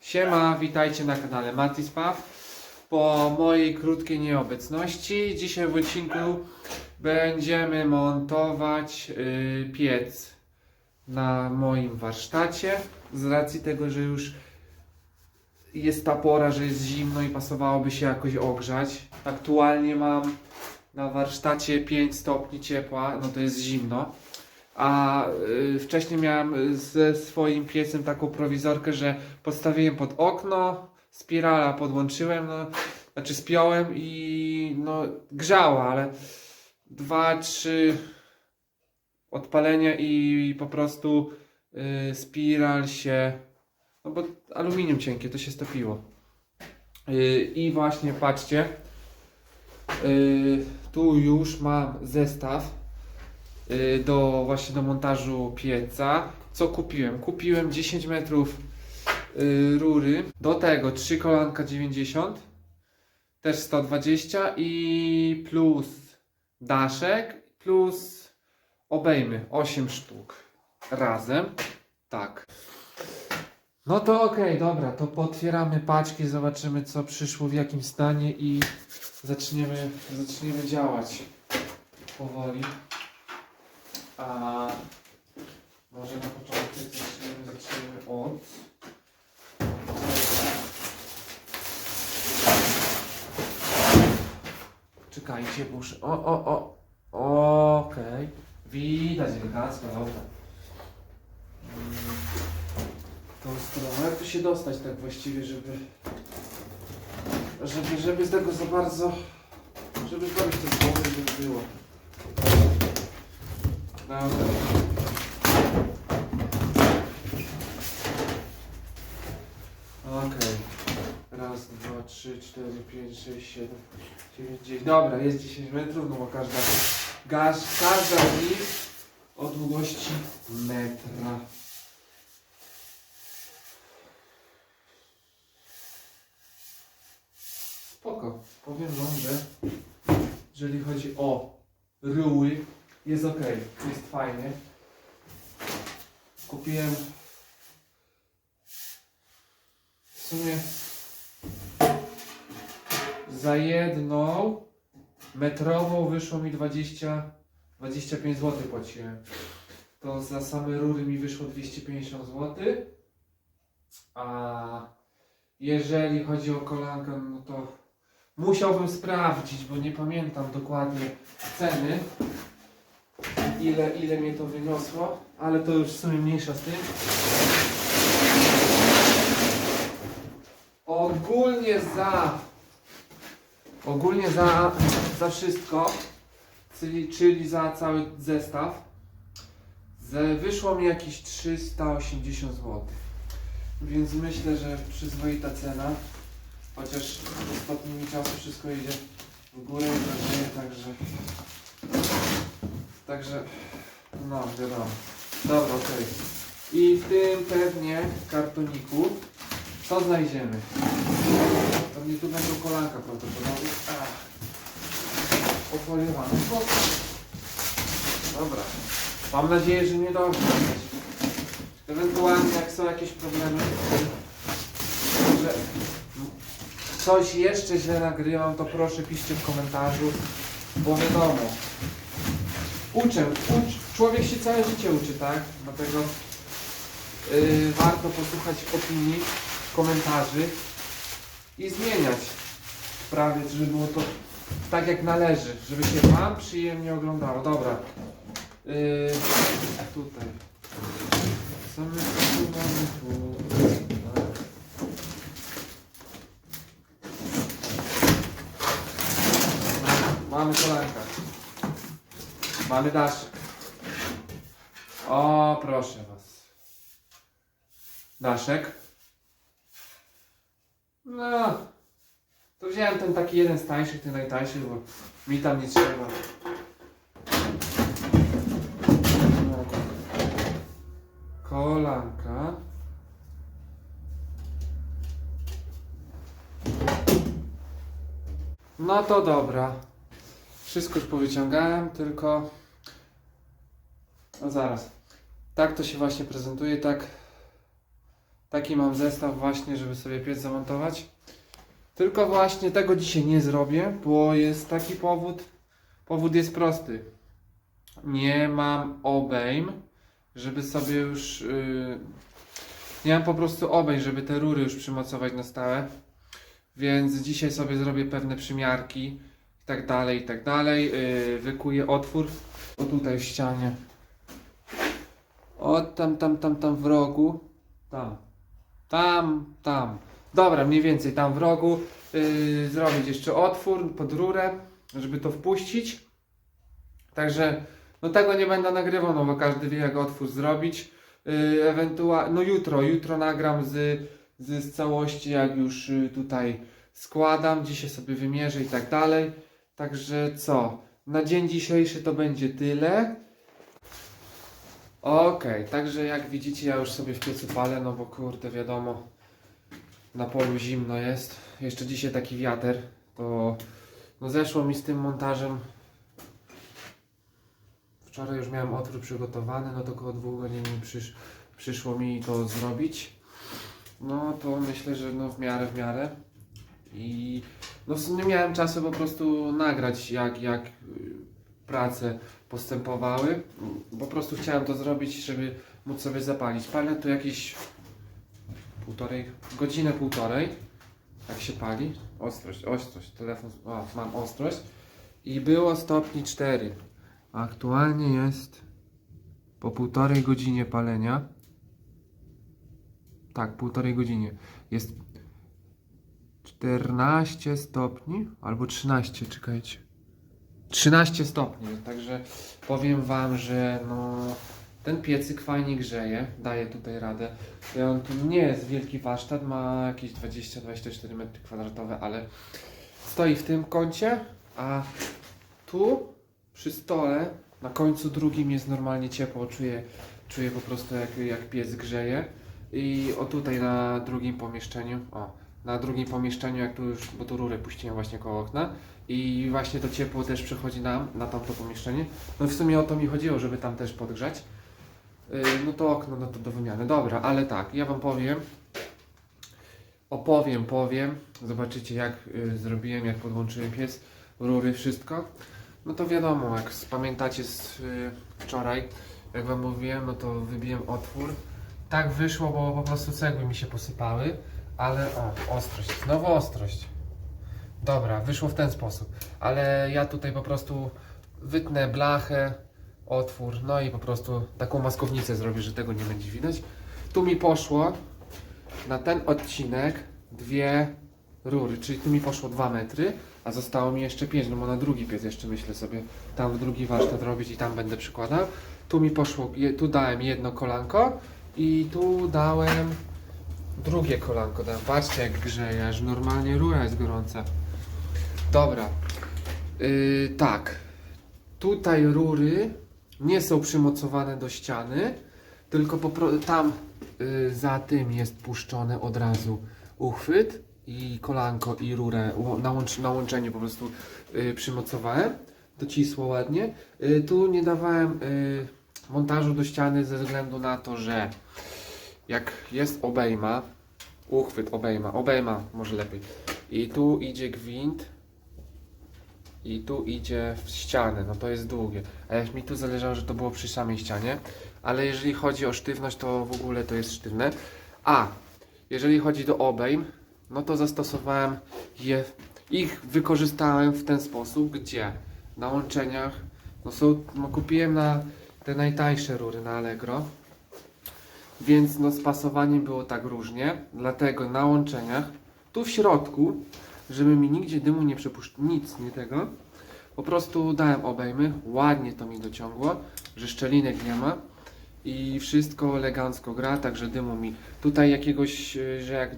Siema, witajcie na kanale Matispaw. Po mojej krótkiej nieobecności, dzisiaj w odcinku będziemy montować y, piec na moim warsztacie. Z racji tego, że już jest ta pora, że jest zimno i pasowałoby się jakoś ogrzać. Aktualnie mam na warsztacie 5 stopni ciepła, no to jest zimno. A y, wcześniej miałem ze swoim piecem taką prowizorkę, że postawiłem pod okno, spirala podłączyłem, no, znaczy spiąłem i no grzała, ale dwa, trzy odpalenia i po prostu y, spiral się, no bo aluminium cienkie, to się stopiło. Y, I właśnie patrzcie, y, tu już mam zestaw y, do właśnie do montażu pieca. Co kupiłem? Kupiłem 10 metrów y, rury, do tego 3 kolanka 90, też 120 i plus daszek, plus obejmy 8 sztuk razem. Tak. No to okej, dobra, to potwieramy paczki, zobaczymy co przyszło, w jakim stanie i zaczniemy, zaczniemy działać powoli. A może na początek zaczniemy, zaczniemy od. Czekajcie, muszę. O, o, o. Okej. Widać elegancko, dobra. Tą stroną. Jak tu się dostać tak właściwie, żeby. Żeby, żeby z tego za bardzo. Żeby zrobić to z głowy, żeby było. Dobra. Okej. Raz, dwa, trzy, cztery, pięć, sześć, siedem, dziewięć. Dobra, jest 10 metrów, no bo każda, gaż, każda z o długości metra. Spoko. Powiem wam, że jeżeli chodzi o ryły, jest ok, jest fajnie. Kupiłem w sumie za jedną metrową wyszło mi 20 25 zł płaciłem. To za same rury mi wyszło 250 zł. A jeżeli chodzi o kolankę, no to musiałbym sprawdzić, bo nie pamiętam dokładnie ceny ile, ile mnie to wyniosło, ale to już w sumie mniejsza z tym. Ogólnie za ogólnie za, za wszystko, czyli, czyli za cały zestaw, ze, wyszło mi jakieś 380 zł. Więc myślę, że przyzwoita cena, chociaż ostatnimi czasy wszystko idzie w górę drożeje, także Także, no wiadomo. Dobra, okej. I w tym pewnie kartoniku co znajdziemy? Pewnie tu będą kolanka prawdopodobnie. Ach. Ofoliowane. O. Dobra. Mam nadzieję, że nie dobrze. Ewentualnie jak są jakieś problemy, że coś jeszcze źle nagrywam, to proszę piszcie w komentarzu, bo wiadomo, uczę, ucz, człowiek się całe życie uczy, tak? Dlatego yy, warto posłuchać opinii, komentarzy i zmieniać prawie, żeby było to tak jak należy, żeby się Wam przyjemnie oglądało. Dobra. Yy, tutaj. Co my tu mamy tu? Mamy kolankę. Mamy daszek. O, proszę was. Daszek. No. To wziąłem ten taki jeden z tańszych, ten najtańszy, bo mi tam nie trzeba. Kolanka. No to dobra. Wszystko już powyciągałem, tylko. No zaraz. Tak to się właśnie prezentuje, tak. Taki mam zestaw właśnie, żeby sobie piec zamontować. Tylko właśnie tego dzisiaj nie zrobię, bo jest taki powód. Powód jest prosty. Nie mam obejm, żeby sobie już. Yy, nie mam po prostu obejm, żeby te rury już przymocować na stałe. Więc dzisiaj sobie zrobię pewne przymiarki i tak dalej, i tak dalej. Yy, wykuję otwór. O tutaj w ścianie. O tam, tam, tam, tam w rogu. Tam. Tam, tam. Dobra, mniej więcej tam w rogu. Yy, zrobić jeszcze otwór pod rurę, żeby to wpuścić. Także, no tego nie będę nagrywał, no bo każdy wie jak otwór zrobić. Yy, ewentualnie, no jutro, jutro nagram z, z, z całości, jak już yy, tutaj składam. Dzisiaj sobie wymierzę i tak dalej. Także co? Na dzień dzisiejszy to będzie tyle. Okej, także jak widzicie, ja już sobie w piecu palę, no bo kurde, wiadomo, na polu zimno jest. Jeszcze dzisiaj taki wiater, to no zeszło mi z tym montażem. Wczoraj już miałem otwór przygotowany, no to około dwóch godzin przysz, przyszło mi to zrobić. No to myślę, że no w miarę, w miarę. I no nie miałem czasu po prostu nagrać jak, jak prace postępowały. Po prostu chciałem to zrobić, żeby móc sobie zapalić. Palę tu jakieś półtorej, godzinę półtorej. Jak się pali. Ostrość, ostrość. Telefon, o, mam ostrość. I było stopni 4. Aktualnie jest po półtorej godzinie palenia. Tak, półtorej godzinie. Jest 14 stopni albo 13, czekajcie. 13 stopni, także powiem Wam, że no, ten piecyk fajnie grzeje, daje tutaj radę. On tu nie jest wielki warsztat, ma jakieś 20-24 m2, ale stoi w tym kącie, a tu przy stole na końcu drugim jest normalnie ciepło, czuję, czuję po prostu jak, jak piec grzeje. I o tutaj na drugim pomieszczeniu, o, na drugim pomieszczeniu, jak tu już, bo tu rurę puściłem właśnie koło okna i właśnie to ciepło też przechodzi nam na tamto pomieszczenie. No w sumie o to mi chodziło, żeby tam też podgrzać. Yy, no to okno, no to do wymiany. Dobra, ale tak, ja Wam powiem, opowiem, powiem, zobaczycie jak y, zrobiłem, jak podłączyłem piec, rury, wszystko. No to wiadomo, jak pamiętacie z y, wczoraj, jak Wam mówiłem, no to wybiłem otwór. Tak wyszło, bo po prostu cegły mi się posypały, ale o, ostrość, znowu ostrość. Dobra, wyszło w ten sposób, ale ja tutaj po prostu wytnę blachę, otwór, no i po prostu taką maskownicę zrobię, że tego nie będzie widać. Tu mi poszło na ten odcinek dwie rury, czyli tu mi poszło 2 metry, a zostało mi jeszcze 5, no bo na drugi piec jeszcze myślę sobie tam w drugi warsztat robić i tam będę przykładał. Tu mi poszło, tu dałem jedno kolanko i tu dałem drugie kolanko. Dałem. Patrzcie jak grzeje, aż normalnie rura jest gorąca. Dobra, yy, tak, tutaj rury nie są przymocowane do ściany, tylko tam y, za tym jest puszczony od razu uchwyt i kolanko i rurę na, łącz- na łączeniu po prostu y, przymocowałem. Docisło ładnie. Y, tu nie dawałem y, montażu do ściany ze względu na to, że jak jest obejma, uchwyt obejma, obejma może lepiej i tu idzie gwint i tu idzie w ścianę, no to jest długie. A jak mi tu zależało, że to było przy samej ścianie, ale jeżeli chodzi o sztywność, to w ogóle to jest sztywne. A jeżeli chodzi do obejm, no to zastosowałem je, ich wykorzystałem w ten sposób, gdzie na łączeniach, no, są, no kupiłem na te najtańsze rury na Allegro, więc no z pasowaniem było tak różnie, dlatego na łączeniach, tu w środku, żeby mi nigdzie dymu nie przepuszczał, nic nie tego, po prostu dałem obejmy, ładnie to mi dociągło, że szczelinek nie ma i wszystko elegancko gra, także dymu mi tutaj jakiegoś, e, że jak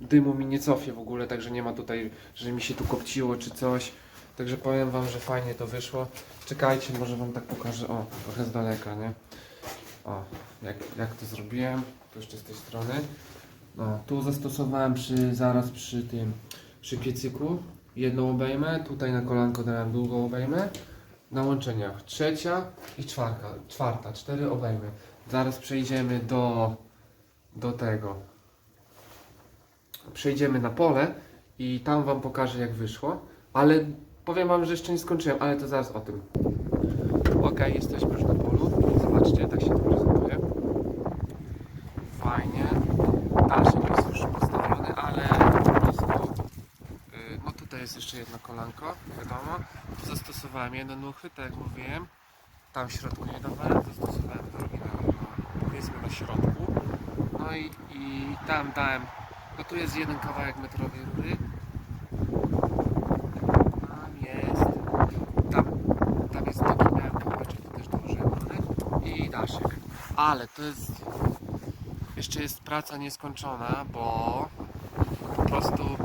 dymu mi nie cofie w ogóle, także nie ma tutaj, że mi się tu kopciło czy coś. Także powiem Wam, że fajnie to wyszło. Czekajcie, może Wam tak pokażę, o, trochę z daleka, nie? O, jak, jak to zrobiłem, to jeszcze z tej strony. No, tu zastosowałem przy, zaraz przy tym, przy piecyku jedną obejmę, tutaj na kolanko dałem długą obejmę, na łączeniach trzecia i czwarta, czwarta, cztery obejmy. Zaraz przejdziemy do do tego. Przejdziemy na pole i tam Wam pokażę jak wyszło. Ale powiem Wam, że jeszcze nie skończyłem, ale to zaraz o tym. Ok, jesteśmy już na polu. Zobaczcie, tak się to prezentuje. Fajnie. Daszek jest już postawiony, ale po prostu. y, No tutaj jest jeszcze jedno kolanko, wiadomo. Tu zastosowałem jedne nuchy, tak jak mówiłem. Tam w środku nie dawałem, zastosowałem drugi na, powiedzmy na środku. No i, i tam dałem, no tu jest jeden kawałek metrowej rury. Tam jest, tam, tam jest taki mały kawałeczek, to też dołożyłem rury i daszek. Ale to jest, jeszcze jest praca nieskończona, bo po prostu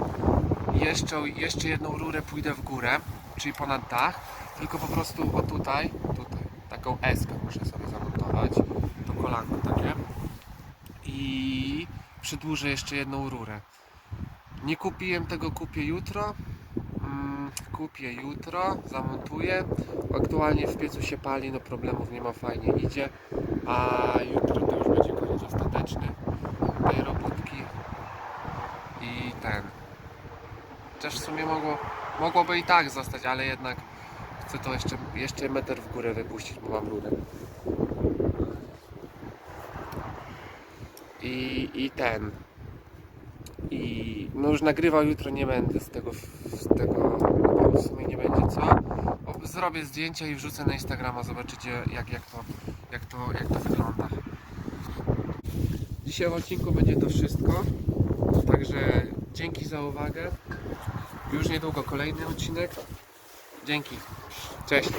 jeszcze, jeszcze jedną rurę pójdę w górę, czyli ponad dach, tylko po prostu o tutaj, tutaj, taką eskę muszę sobie zamontować, to kolanko takie i przedłużę jeszcze jedną rurę. Nie kupiłem tego, kupię jutro. Kupię jutro, zamontuję. Aktualnie w piecu się pali, no problemów nie ma, fajnie idzie. A jutro to już będzie koniec ostateczny tej robótki. I ten. Też w sumie mogło, mogłoby i tak zostać, ale jednak chcę to jeszcze, jeszcze metr w górę wypuścić, bo mam rurę. I, i ten. I no już nagrywał jutro nie będę z tego, z tego bo w sumie nie będzie co. O, Zrobię zdjęcia i wrzucę na Instagrama, zobaczycie jak, jak, to, jak, to, jak to wygląda. Dzisiaj w odcinku będzie to wszystko. Także dzięki za uwagę. Już niedługo kolejny odcinek. Dzięki. Cześć.